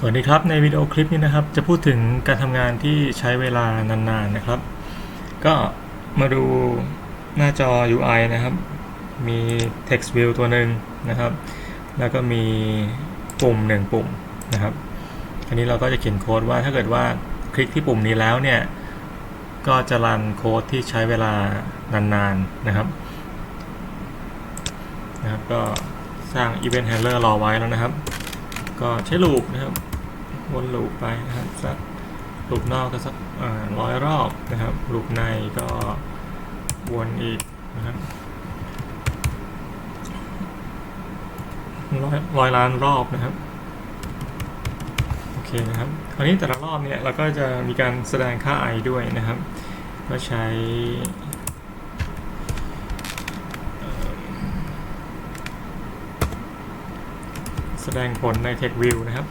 สวัสดีครับ ในวิดีโอคลิปนี้นะครับ จะพูดถึงการทำงานที่ใช้เวลานานๆนะครับ ก็มาดูหน้าจอ UI นะครับ มี text view ตัวหนึ่งนะครับ แล้วก็มีปุ่มหนึ่งปุ่มนะครับอันนี้เราก็จะเขียนโค้ดว่าถ้าเกิดว่าคลิกที่ปุ่มนี้แล้วเนี่ย ก็จะรันโค้ดที่ใช้เวลานานๆนะครับนะครับ ก็สร้าง event handler รอไว้แล้วนะครับ ก็ใช้ลูปนะครับ วนลูปไปนะครับสักลูปนอกก็สักร้อยรอบนะครับลูปในก็วนอีกนะครับร้อยร้อยล้านรอบนะครับโอเคนะครับคราวนี้แต่ละรอบเนี่ยเราก็จะมีการแสดงค่า i ด้วยนะครับ ก็ใช้เอ่อแส ดงผลใน text view นะครับ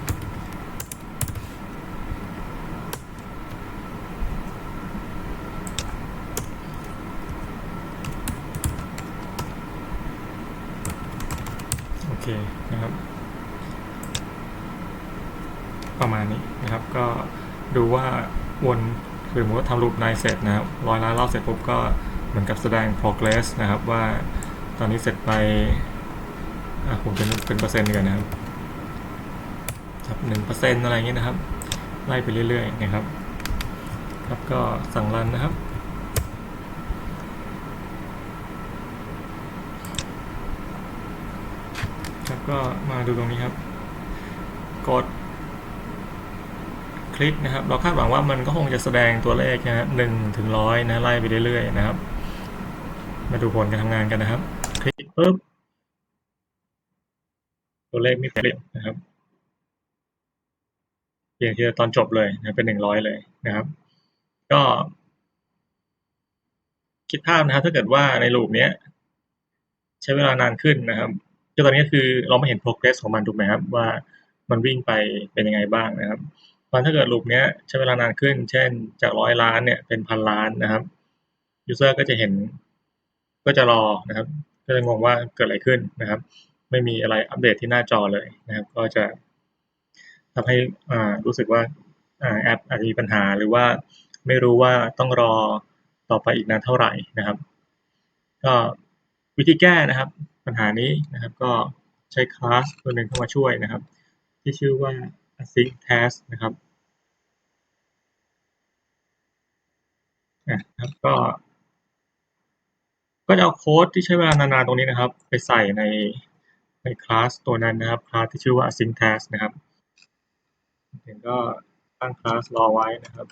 โอเคนะครับ ประมาณนี้นะครับ ก็ดูว่าวนคือมว่าทำรูปในเสร็จนะครับร้อยล้านรอบเสร็จปุ๊บก็เหมือนกับแสดง progress นะครับว่าตอนนี้เสร็จไปอะผมเป็นเป็นเปอร์เซ็นต์กันนะครับ ครับหนึ่งเปอร์เซ็นต์อะไรเงี้ยนะครับ ไล่ไปเรื่อยๆนะครับ ครับก็สั่งรันนะครับ ครับก็มาดูตรงนี้ครับ กด คลิกนะครับ เราคาดหวังว่ามันก็คงจะแสดงตัวเลขนะฮะหนึ่งถึงร้อยนะ ไล่ไปเรื่อยๆนะครับ มาดูผลการทำงานกันนะครับ คลิกปุ๊บ ตัวเลขไม่เปลี่ยนนะครับ เปลี่ยนทีละตอนจบเลยนะเป็นหนึ่งร้อยเลยนะครับ ก็คิดภาพนะครับถ้าเกิดว่าในลูปเนี้ย ใช้เวลานานขึ้นนะครับคือตอนนี้คือเราไม่เห็น progress ของมันถูกไหมครับว่ามันวิ่งไปเป็นยังไงบ้างนะครับมันถ้าเกิดลูปเนี้ยใช้เวลานานขึ้น เช่นจากร้อยล้านเนี่ยเป็นพันล้านนะครับ user ก็จะเห็นก็จะรอนะครับ ก็จะงงว่าเกิดอะไรขึ้นนะครับ ไม่มีอะไรอัปเดตที่หน้าจอเลยนะครับ ก็จะ ทำให้รู้สึกว่าอ่าแอปอาจจะมีปัญหาหรือว่าไม่รู้ว่าต้องรอต่อไปอีกนานเท่าไหร่นะครับ ก็วิธีแก้นะครับ ปัญหานี้นะครับก็ใช้คลาสตัวหนึ่งเข้ามาช่วยนะครับ ที่ชื่อว่า async task นะครับนะครับก็ ก็จะเอาโค้ดที่ใช้เวลานานๆตรงนี้นะครับ ไปใส่ในในคลาสตัวนั้นนะครับคลาสที่ชื่อว่า async task นะครับ เห็นก็ตั้งคลาสรอไว้นะครับ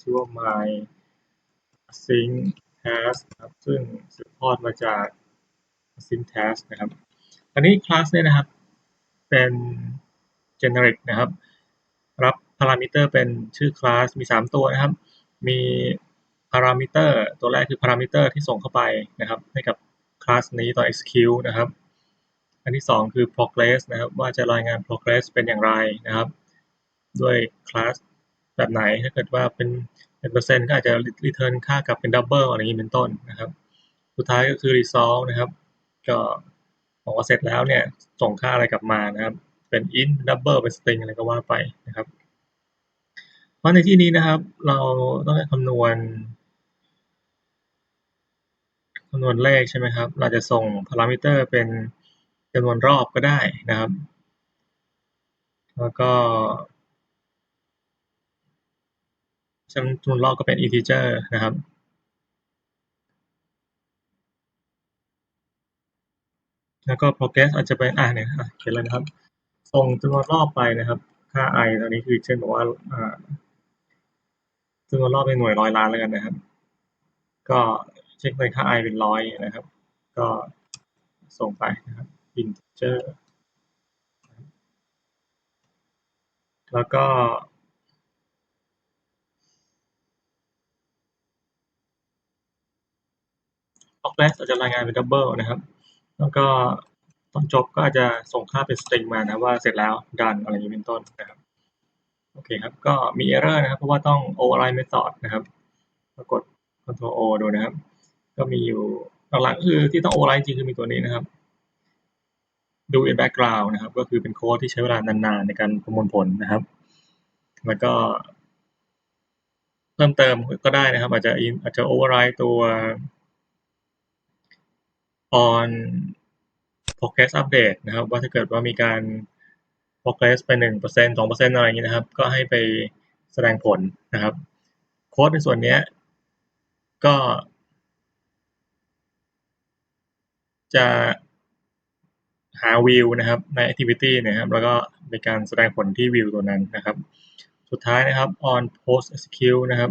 ชื่อว่า my async task นะครับซึ่งสืบทอดมาจาก async task นะครับอันนี้คลาสเนี่ยนะครับเป็น generic นะครับ รับพารามิเตอร์เป็นชื่อคลาสมี 3 ตัวนะครับ มีพารามิเตอร์ตัวแรกคือพารามิเตอร์ที่ส่งเข้าไปนะครับ ให้กับคลาสนี้ตอน execute นะครับ อันที่ 2 คือ progress นะครับ ว่าจะรายงาน progress เป็นอย่างไรนะครับ ด้วยคลาสแบบไหน ถ้าเกิดว่าเป็นเป็นเปอร์เซ็นต์ก็อาจจะ return ค่ากลับเป็น double อะไรอย่างนี้เป็นต้นนะครับ สุดท้ายก็คือ result นะครับ ก็บอกว่าเสร็จแล้วเนี่ยส่งค่าอะไรกลับมานะครับ เป็น int double เป็น string อะไรก็ว่าไปนะครับ เพราะในที่นี้นะครับ เราต้องคำนวณคำนวณเลขใช่ไหมครับ เราจะส่งพารามิเตอร์เป็นจำนวนรอบก็ได้นะครับ แล้วก็ จำนวนรอบก็เป็น integer นะครับแล้วก็ progress อาจจะเป็นอ่าเนี่ยเขียนเลยนะครับ ส่งจำนวนรอบไปนะครับ ค่า i ตอนนี้คือเช่นบอกว่าอ่าจำนวนรอบในหน่วยร้อยล้านแล้วกันนะครับ ก็เช็คเลยค่า i เป็นร้อยนะครับ ก็ส่งไปนะครับ integer แล้วก็ progress อาจะรายงานเป็น double นะครับ แล้วก็ตอนจบก็อาจจะส่งค่าเป็น string มานะว่าเสร็จแล้ว done อะไรอย่างนี้เป็นต้นนะครับ โอเคครับ ก็มี error นะครับ เพราะว่าต้อง override method นะครับกด control O ดูนะครับ ก็มีอยู่หลักๆคือที่ต้อง override จริงคือมีตัวนี้นะครับ do in background นะครับ ก็คือเป็นโค้ดที่ใช้เวลานานๆ ในการประมวลผลนะครับ แล้วก็เพิ่มเติมก็ได้นะครับ อาจจะอาจจะ override ตัว on progress update นะครับ ว่าถ้าเกิดว่ามีการ progress ไปหนึ่งเปอร์เซ็นสองเปอร์เซ็นอะไรอย่างนี้นะครับ ก็ให้ไปแสดงผลนะครับ โค้ดในส่วนนี้ก็ จะหาวิวนะครับใน activity นะครับ แล้วก็มีการแสดงผลที่วิวตัวนั้นนะครับ สุดท้ายนะครับ on post execute นะครับ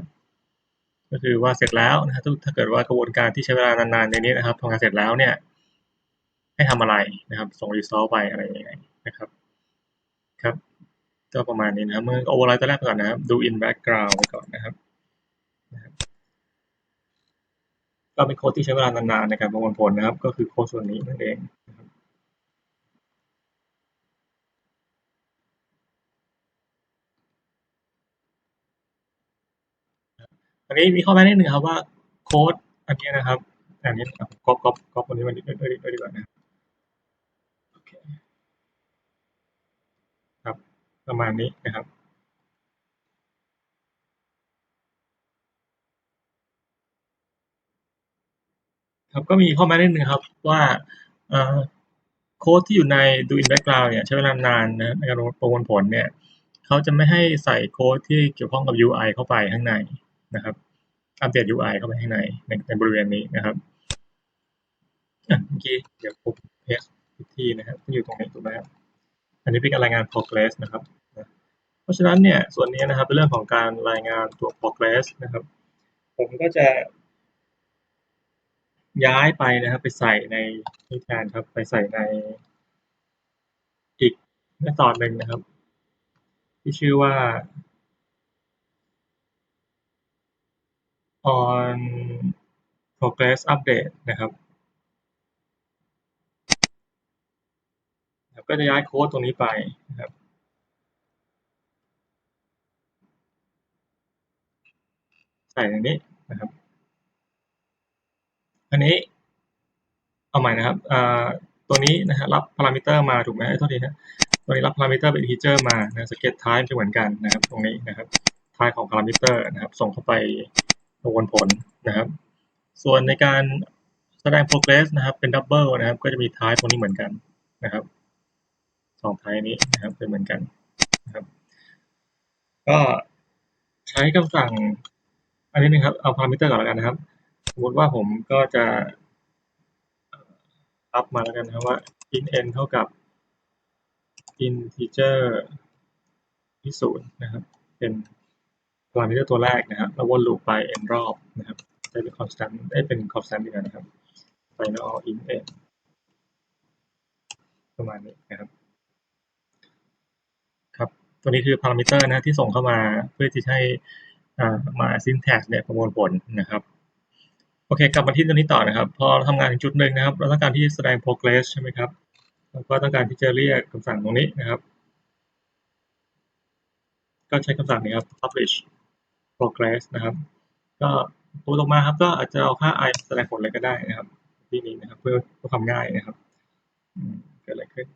ก็คือว่าเสร็จแล้วนะครับถ้าเกิดว่ากระบวนการที่ใช้เวลานานๆในนี้นะครับทำงานเสร็จแล้วเนี่ยให้ทำอะไรนะครับ ส่ง result ไปอะไรยังไงนะครับครับก็ประมาณนี้นะครับเมื่อ override ตัวแรกก่อนนะครับ do in background ไปก่อนนะครับนะครับก็เป็นโค้ดที่ใช้เวลานานๆในการประมวลผลนะครับ ก็คือโค้ดส่วนนี้นั่นเองนะครับ อันนี้มีข้อแม้นิดนึงครับว่าโค้ดอันนี้นะครับ อันนี้ก๊อปก๊อปก๊อปอันนี้มาดีด้วยดีกว่านะโอเคครับ ประมาณนี้นะครับครับก็มีข้อแม้นิดนึงครับว่าโค้ดที่อยู่ใน do in background เนี่ยใช้เวลานานนะในการประมวลผลเนี่ยเขาจะไม่ให้ใส่โค้ดที่เกี่ยวข้องกับ UI เข้าไปข้างใน นะครับอัปเดต UI เข้าไปข้างในในในบริเวณนี้นะครับเมื่อกี้เดี๋ยวผมเพสอีกทีนะครับที่อยู่ตรงนี้ถูกไหมครับอันนี้เป็นการรายงาน progress นะครับ เพราะฉะนั้นเนี่ยส่วนนี้นะครับเป็นเรื่องของการรายงานตัว progress นะครับ ผมก็จะ ย้ายไปนะครับไปใส่ในนี่แทนครับไปใส่ในอีกเมธอดหนึ่งนะครับ ที่ชื่อว่า on progress update นะครับก็จะย้ายโค้ดตรงนี้ไปนะครับใส่ในนี้นะครับ อันนี้เอาใหม่นะครับตัวนี้นะฮะรับพารามิเตอร์มาถูกไหมโทษทีนะตัวนี้รับพารามิเตอร์เป็นอินทิเจอร์มานะสเก็ตไทป์จะเหมือนกันนะครับ ตรงนี้นะครับไทป์ของพารามิเตอร์นะครับ ส่งเข้าไป ประมวลผลนะครับ ส่วนในการแสดง progress นะครับ เป็นดับเบิลนะครับ ก็จะมี type ตรงนี้เหมือนกันนะครับสอง type นี้นะครับเป็นเหมือนกันนะครับ ก็ใช้คำสั่งอันนี้นึงครับ เอาพารามิเตอร์ก่อนแล้วกันนะครับ สมมติว่าผมก็จะอัพมาแล้วกันนะว่า int n เท่ากับ integer ที่ศูนย์นะครับ เป็น พารามิเตอร์ตัวแรกนะครับแล้ววนลูปไป n รอบนะครับจะเป็น constant ได้เป็น constant ดีกว่านะครับ final in n ประมาณนี้นะครับครับตัวนี้คือพารามิเตอร์นะที่ส่งเข้ามาเพื่อที่ให้มา syntax เนี่ยประมวลผลนะครับโอเคกลับมาที่ตัวนี้ต่อนะครับ พอทำงานถึงจุดหนึ่งนะครับเราต้องการที่จะแสดง progress ใช่ไหมครับแล้วก็ต้องการที่จะเรียกคำสั่งตรงนี้นะครับ ก็ใช้คำสั่งนี้ครับ publish progress นะครับ ก็ตัวต่อมาครับก็อาจจะเอาค่า i แสดงผลอะไรก็ได้นะครับ ที่นี้นะครับ เพื่อเพื่อความง่ายนะครับเกิดอะไรขึ้น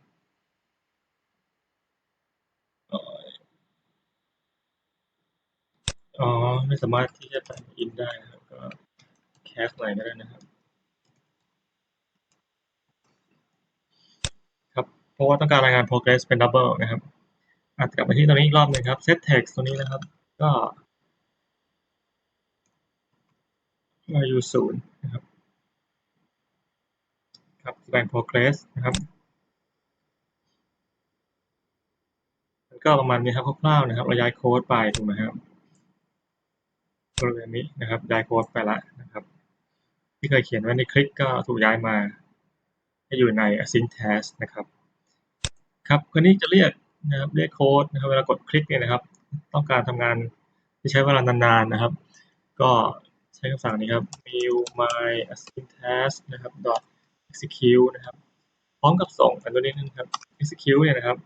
อ๋อไม่สามารถที่จะใส่อินได้นะครับก็แคสใหม่ก็ได้นะครับ ครับเพราะว่าต้องการรายงาน progress เป็น double นะครับอาจกลับมาที่ตรงนี้อีกรอบหนึ่งครับ set text ตัวนี้นะครับ ก็ อายุศูนย์นะครับครับแสดง progress นะครับก็ประมาณนี้ครับคร่าวๆนะครับเราย้ายโค้ดไปถูกไหมครับบริเวณนี้นะครับย้ายโค้ดไปละนะครับ ที่เคยเขียนไว้ในคลิกก็ถูกย้ายมาให้อยู่ใน async task นะครับครับคราวนี้จะเรียกนะครับเรียกโค้ดนะครับเวลากดคลิกเนี่ยนะครับ ต้องการทำงานที่ใช้เวลานานๆนะครับ ก็ ช้คำสั่งนี้ครับ new my async task นะครับ dot execute นะครับ พร้อมกับส่งอันตัวนี้นะครับ execute เนี่ยนะครับ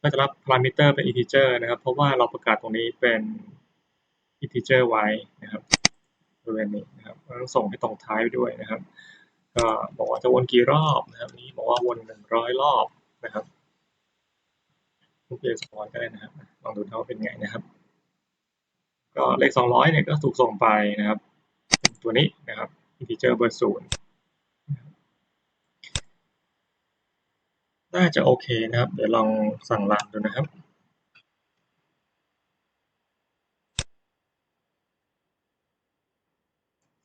ก็จะรับพารามิเตอร์เป็น integer นะครับ เพราะว่าเราประกาศตรงนี้เป็น integer ไว้นะครับบริเวณนี้นะครับต้องส่งให้ตรงท้ายด้วยนะครับ ก็บอกว่าจะวนกี่รอบนะครับ นี้บอกว่าวนหนึ่งร้อยรอบนะครับทุกเลขสองร้อยก็ได้นะครับ ลองดูนะว่าเป็นไงนะครับ ก็เลขสองร้อยเนี่ยก็ถูกส่งไปนะครับ ตัวนี้นะครับ integer เบอร์ศูนย์น่าจะโอเคนะครับ เดี๋ยวลองสั่งรันดูนะครับ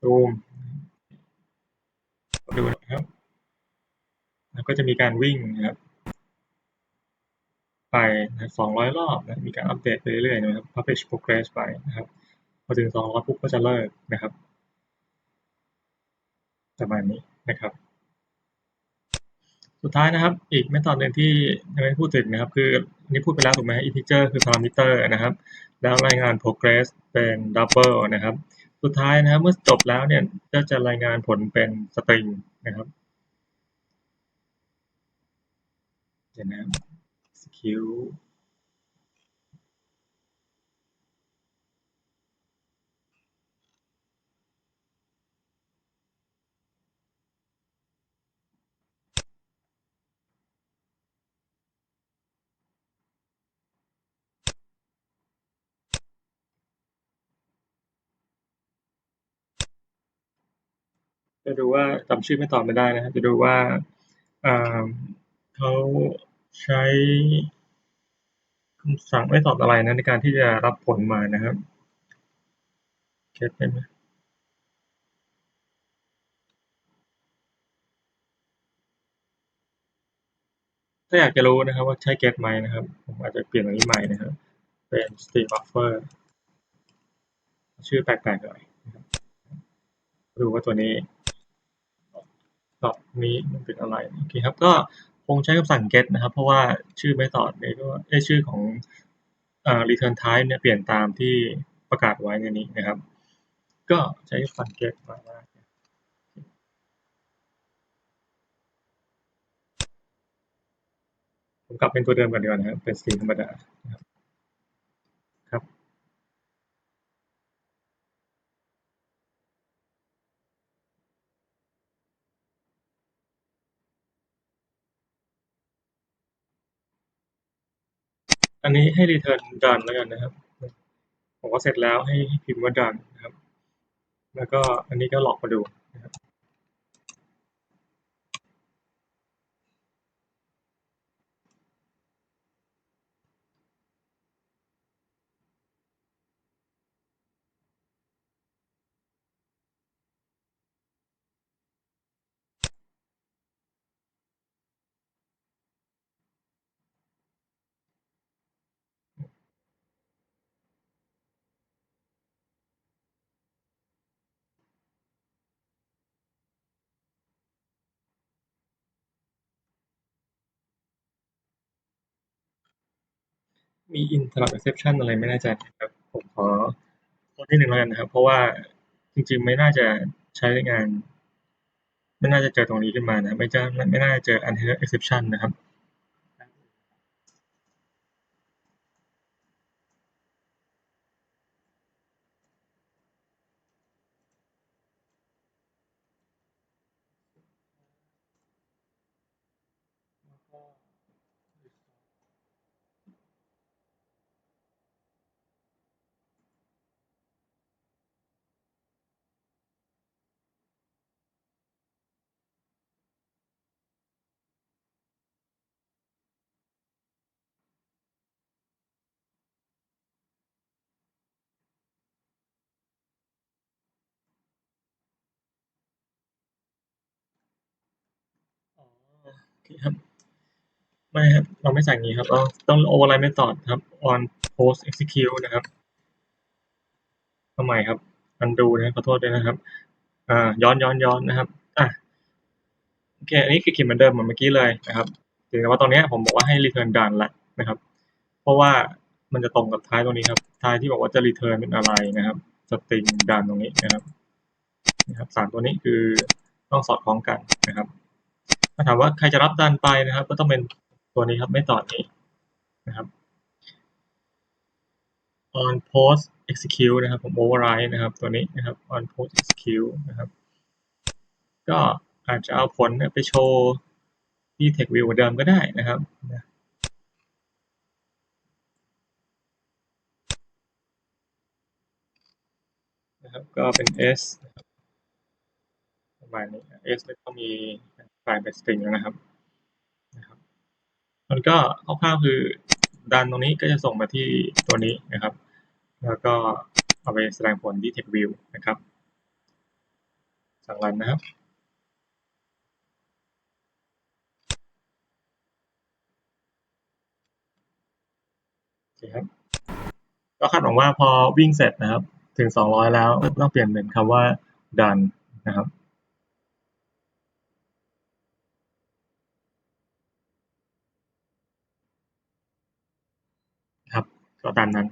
ซูมดูนะครับ แล้วก็จะมีการวิ่งนะครับ ไปสองร้อยรอบนะมีการอัปเดตไปเรื่อยๆนะครับ publish progress ไปนะครับ พอถึงสองร้อยปุ๊บก็จะเลิกนะครับ ประมาณนี้นะครับ สุดท้ายนะครับ อีกเมธอดหนึ่งที่ยังไม่พูดถึงนะครับ คืออันนี้พูดไปแล้วถูกไหม integer คือ parameter นะครับ แล้วรายงาน progress เป็น double นะครับ สุดท้ายนะครับเมื่อจบแล้วเนี่ยก็จะรายงานผลเป็น string นะครับเดี๋ยวนะ execute จะดูว่าจำชื่อไม่ตอบไม่ได้นะครับ จะดูว่าเขาใช้คำสั่งไม่ตอบอะไรนะในการที่จะรับผลมานะครับเก็ตไหมถ้าอยากจะรู้นะครับว่าใช่ get ไหมนะครับ ผมอาจจะเปลี่ยนอันนี้ใหม่นะครับ เป็น string buffer ชื่อแปลกๆหน่อยดูว่าตัวนี้ นี้มันเป็นอะไรโอเคครับก็คงใช้คำสั่ง get นะครับ เพราะว่าชื่อ method นี้ก็ไอชื่อของอ่า return type เนี่ยเปลี่ยนตามที่ประกาศไว้ในนี้นะครับ ก็ใช้คำสั่ง get มาผมกลับเป็นตัวเดิมกันดีกว่านะครับเป็น string ธรรมดานะครับครับ อันนี้ให้ return done แล้วกันนะครับ ผมก็เสร็จแล้วให้พิมพ์ว่า done นะครับ แล้วก็อันนี้ก็ลอกมาดูนะครับ มี interrupt exception อะไรไม่แน่ใจนะครับ ผมขอคนที่หนึ่งแล้วกันนะครับ เพราะว่าจริงๆ ไม่น่าจะใช้งาน ไม่น่าจะเจอตรงนี้ขึ้นมานะ ไม่จะไม่น่าจะเจอ interrupt exception นะครับ ครับ ไม่ครับ เราไม่ใส่อย่างนี้ครับเราต้อง override method ครับ on post execute นะครับทำไมครับ undo นะขอโทษด้วยนะครับ อ่า ย้อนย้อนย้อนนะครับ อะ โอเค อันนี้คือเขียนเหมือนเดิมเหมือนเมื่อกี้เลยนะครับแต่ว่าตอนนี้ผมบอกว่าให้ return done ละนะครับ เพราะว่ามันจะตรงกับท้ายตรงนี้ครับ ท้ายที่บอกว่าจะ return เป็นอะไรนะครับ string done ตรงนี้นะครับนะครับสามตัวนี้คือต้องสอดคล้องกันนะครับ ถามว่าใครจะรับดันไปนะครับ ก็ต้องเป็นตัวนี้ครับไม่ต่อนี้นะครับ on post execute นะครับผม override นะครับ ตัวนี้นะครับ on post execute นะครับ ก็อาจจะเอาผลไปโชว์ที่ text view เเดิมก็ได้นะครับนะครับ ก็เป็น s ประมาณนี้ s แล้วก็มี ไฟล์เป็นสตริงแล้วนะครับนะครับ มันก็คร่าวๆคือดันตรงนี้ก็จะส่งมาที่ตัวนี้นะครับ แล้วก็เอาไปแสดงผลที่ text view นะครับ สั่งรันนะครับโอเคครับก็คาดหวังว่าพอวิ่งเสร็จนะครับ ถึง 200 แล้วต้องเปลี่ยนเป็นคำว่า done นะครับ ครับ ก็ตามนั้น